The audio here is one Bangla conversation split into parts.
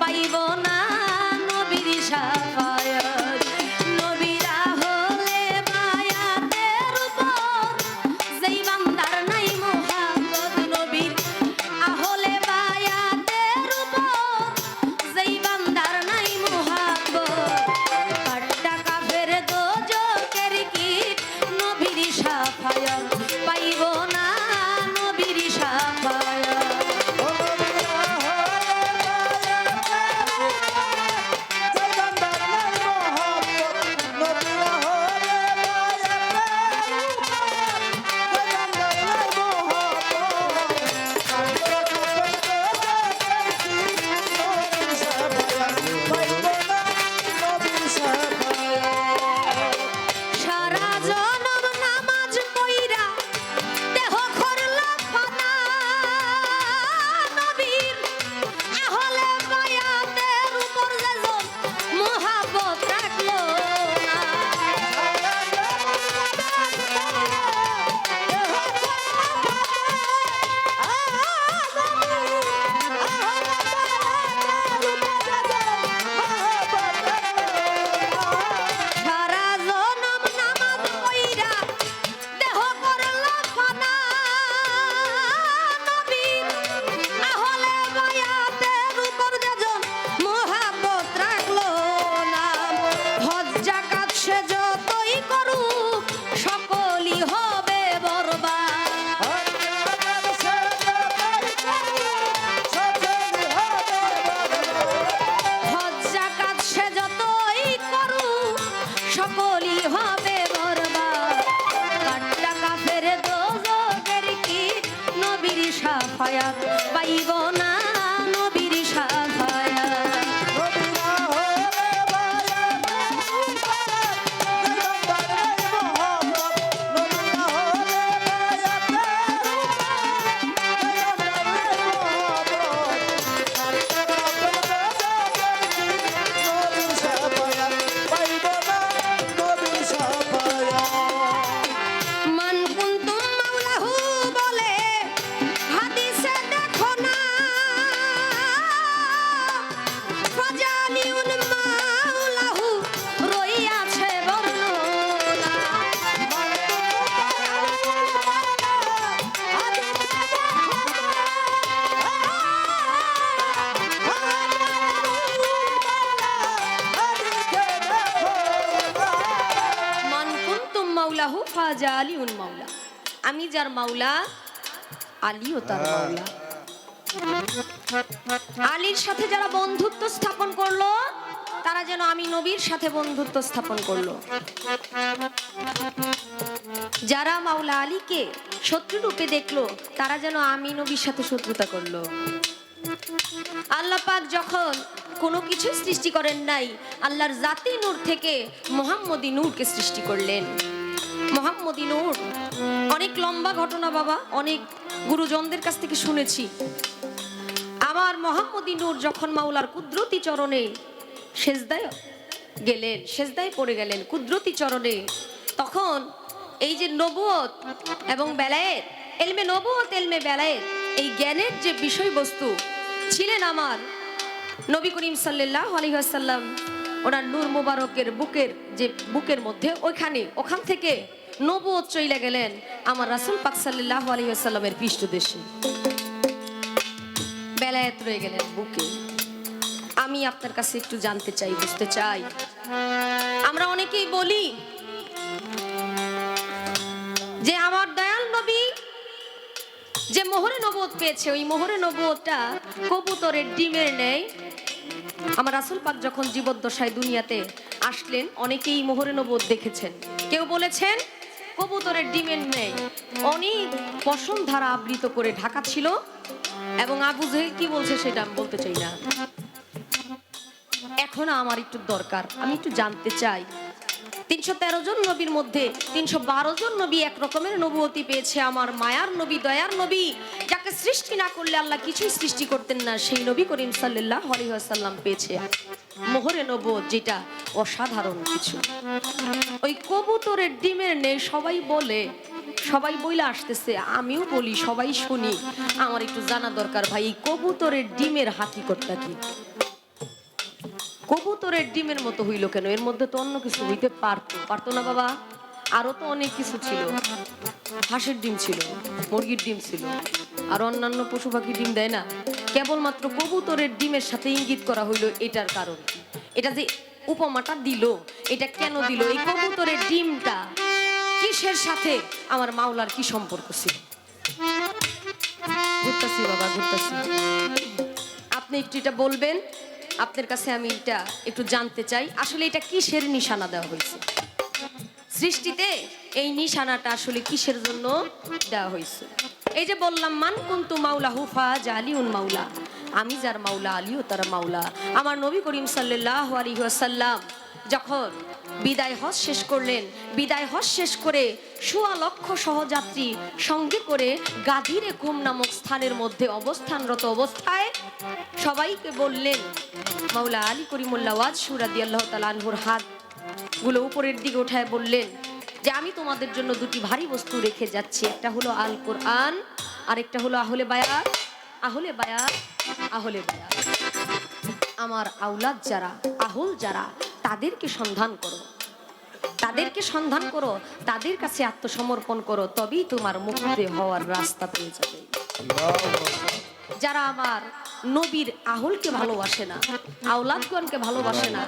পাইব না। মাওলাহু ফাজালিউন মাওলা। আমি যার মাওলা আলীও তার মাওলা। আলীর সাথে যারা বন্ধুত্ব স্থাপন করল তারা যেন আমি নবীর সাথে বন্ধুত্ব স্থাপন করল। যারা মাওলা আলীকে শত্রু রূপে দেখল তারা যেন আমি নবীর সাথে শত্রুতা করল। আল্লাহ পাক যখন কোনো কিছু সৃষ্টি করেন নাই আল্লাহর জাতি নূর থেকে মোহাম্মদী নূরকে সৃষ্টি করলেন। মোহাম্মদী নূর। অনেক লম্বা ঘটনা বাবা, অনেক গুরুজনদের কাছ থেকে শুনেছি। আমার মোহাম্মদী যখন মাওলার কুদরতি চরণে সেজদায় গেলেন, সেজদায় পড়ে গেলেন কুদরতি চরণে, তখন এই যে নবুয়ত এবং বেলায়েত, এলমে নবুয়ত, এলমে বেলায়েত, এই জ্ঞানের যে বিষয়বস্তু ছিলেন আমার নবী করিম সাল্লাহ আলহিহাসাল্লাম ওনার নূর মুবারকের বুকের যে বুকের মধ্যে ওইখানে, ওখান থেকে নবুয়ত চইলে গেলেন আমার রাসুল পাক সাল্লাহ আলহিহাসাল্লামের পৃষ্ঠদেশে বেলায়েত রয়ে গেলেন বুকে। আমি আপনার কাছে একটু জানতে চাই, বুঝতে চাই। আমরা অনেকেই বলি যে আমার দয়াল নবী যে মোহরে নবত পেয়েছে, ওই মোহরে নবতটা কবুতরের ডিমের নেই আমার রাসুল পাক যখন জীবদ্দশায় দুনিয়াতে আসলেন, অনেকেই মোহরে নবোধ দেখেছেন। কেউ বলেছেন, কবুতরের ডিমের নেই। অনেক পশম ধারা আবৃত করে ঢাকা ছিল এবং আবু জেহেল কি বলছে সেটা আমি বলতে চাই না। এখন আমার একটু দরকার, আমি একটু জানতে চাই তিনশো তেরো জন নবীর মধ্যে তিনশো বারো জন নবী এক রকমের নবুয়তি পেয়েছে। আমার মায়ার নবী, দয়ার নবী, যাকে সৃষ্টি না করলে আল্লাহ কিছুই সৃষ্টি করতেন না, সেই নবী করিম সাল্লাহ আলাইসাল্লাম পেয়েছে। মোহরে নবুয়ত যেটা অসাধারণ কিছু। ওই কবুতরের ডিমের নেই সবাই বলে, সবাই বইলে আসতেছে, আমিও বলি, সবাই শুনি। আমার একটু জানা দরকার ভাই কবুতরের ডিমের হাকিকতটা কি? কবুতরের ডিমের মতো হইল কেন? এর মধ্যে তো অন্য কিছু হইতে পারতো। পারতো না বাবা? আরও তো অনেক কিছু ছিল। হাঁসের ডিম ছিল, মুরগির ডিম ছিল। আর অন্যান্য পশু পাখি ডিম দেয় না। কেবলমাত্র কবুতরের ডিমের সাথে ইঙ্গিত করা হইল এটার কারণ। এটা যে উপমাটা দিল, এটা কেন দিল? এই কবুতরের ডিমটা কিসের সাথে? আমার মাওলার কি সম্পর্ক ছিল? ঘুরতেছি বাবা, ঘুরতেছি। আপনি একটু এটা বলবেন? আপনার কাছে আমি এটা একটু জানতে চাই। আসলে এটা কিসের নিশানা দেওয়া হয়েছে? সৃষ্টিতে এই নিশানাটা আসলে কিসের জন্য দেওয়া হয়েছে? এই যে বললাম, মান কুন্তু মাওলা হুফা জালিউন মাওলা। আমি যার মাওলা, আলিও তার মাওলা। আমার নবী করিম সাল্লাহ আলী যখন বিদায় হজ শেষ করলেন, বিদায় হজ শেষ করে সোয়া লক্ষ সহযাত্রী সঙ্গে করে গাধিরে কুম নামক স্থানের মধ্যে অবস্থানরত অবস্থায় সবাইকে বললেন, মাওলা আলী করিমুল্লাহ ওয়াজ সুরাদি আল্লাহ তালানহুর হাতগুলো উপরের দিকে উঠায় বললেন, যে আমি তোমাদের জন্য দুটি ভারী বস্তু রেখে যাচ্ছি, একটা হলো আল কোরআন আর একটা হলো আহলে বায়াত আহলে বায়াত আহলে বায়াত। আমার আউলাদ যারা, আহুল যারা তাদেরকে সন্ধান করো। তাদেরকে সন্ধান করো, তাদের কাছে আত্মসমর্পণ করো, তবেই তোমার মুক্তি হওয়ার রাস্তা পেয়ে যাবে। যারা আমার নবীর আহুলকে ভালোবাসে না, আওলাদগণকে ভালোবাসে না,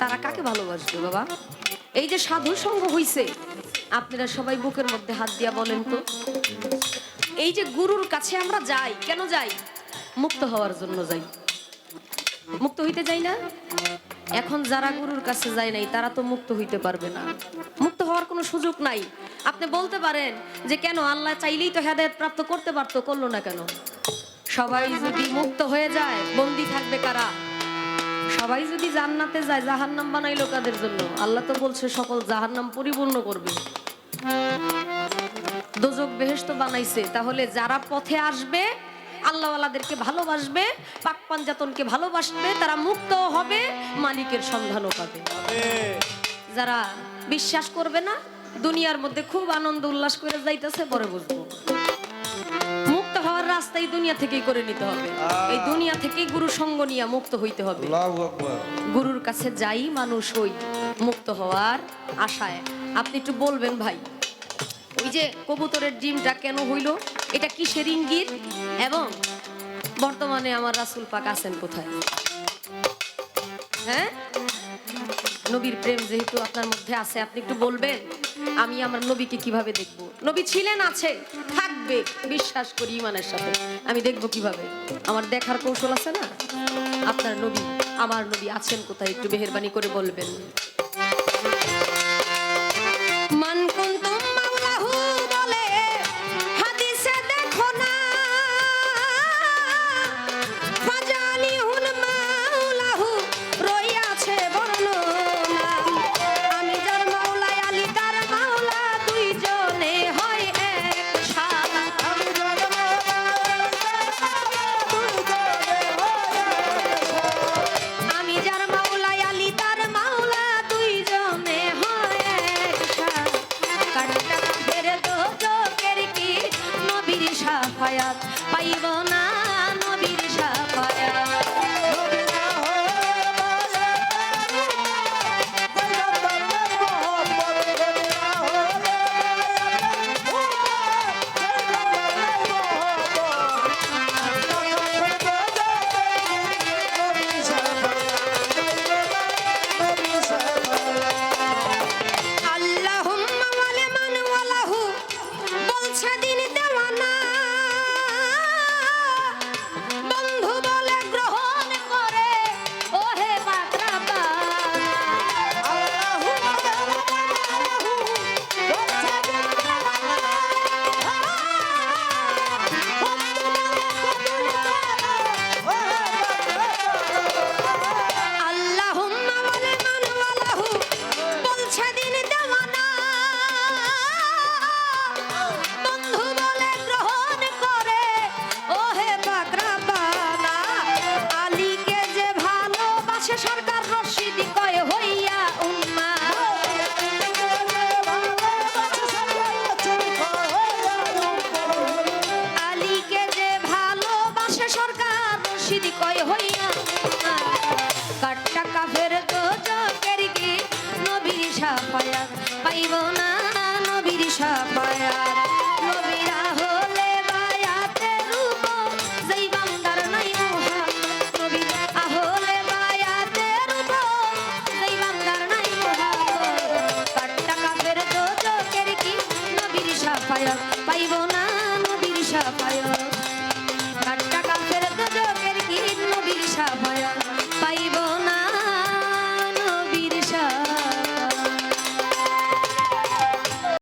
তারা কাকে ভালোবাসবে বাবা? এই যে সাধু সঙ্গ হইছে, আপনারা সবাই বুকের মধ্যে হাত দিয়া বলেন তো। এই যে গুরুর কাছে আমরা যাই, কেন যাই? মুক্ত হওয়ার জন্য যাই। মুক্ত হইতে যাই না? এখন যারা গুরুর কাছে যায় নাই, তারা তো মুক্ত হইতে পারবে না। মুক্ত হওয়ার কোনো সুযোগ নাই। আপনি বলতে পারেন যে, কেন আল্লাহ চাইলেই তো হেদায়ত প্রাপ্ত করতে পারতো, করল না কেন? সবাই যদি মুক্ত হয়ে যায়, বন্দি থাকবে কারা? সবাই যদি জান্নাতে যায়, জাহান্নাম বানাইলো কাদের জন্য? আল্লাহ তো বলছে, সকল জাহান্নাম পরিপূর্ণ করবে। দোজক বেহেস্ত বানাইছে, তাহলে যারা পথে আসবে আল্লাহওয়ালাদেরকে ভালোবাসবে পাক পাঞ্জাতনকে ভালোবাসবে তারা মুক্ত হবে মালিকের সন্ধানও পাবে। যারা বিশ্বাস করবে না দুনিয়ার মধ্যে খুব আনন্দ উল্লাস করে যাইতেছে পরে বুঝব। মুক্ত হওয়ার রাস্তাই দুনিয়া থেকেই করে নিতে হবে। এই দুনিয়া থেকেই গুরু সঙ্গ নিয়ে মুক্ত হইতে হবে। গুরুর কাছে যাই মানুষ হই মুক্ত হওয়ার আশায়। আপনি একটু বলবেন ভাই ওই যে কবুতরের ডিমটা কেন হইল? এটা কিসের ইঙ্গিত? এবং বর্তমানে আমার রাসুল পাক আছেন কোথায়? হ্যাঁ? নবীর প্রেম যেহেতু আপনার মধ্যে আছে, আপনি একটু বলবেন, আমি আমার নবীকে কীভাবে দেখব? নবী ছিলেন, আছে, থাকবে, বিশ্বাস করি ইমানের সাথে। আমি দেখব কীভাবে? আমার দেখার কৌশল আছে না? আপনার নবী, আমার নবী আছেন কোথায়? একটু মেহেরবানি করে বলবেন। পাইব